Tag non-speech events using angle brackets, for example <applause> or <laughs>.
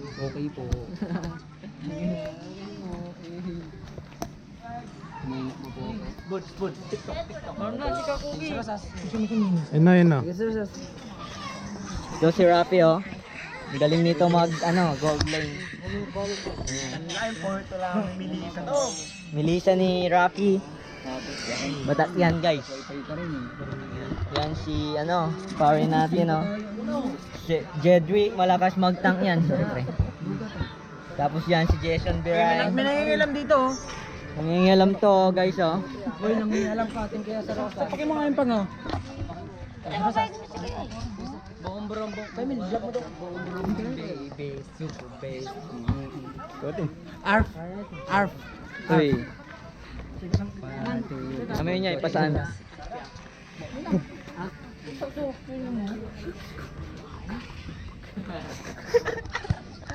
Okay po. Po. Buds, buds. TikTok, TikTok. Ano na si Kakugi? Ayun na, ayun na. Ito si Rapi oh. Ang galing nito mag ano, gold line. Ang laking porto lang. Milisan. Oh! Milisa ni Rapi. Batas yan guys. Yan si ano, pare natin oh. Si Jedrick, malakas magtank yan. Siyempre. Tapos yan si Jason Biray. May nangingilam dito oh. Nangingialam to guys oh. Boy, nangingilam ka atin kaya sa Rosa. Paki mo ngayon pa nga. Buong burong buong. Kaya may vlog mo daw. Burong baby. Super bass. Arf. Arf. Uy. Kami niya ipasaan. <laughs> 他도웃기 는.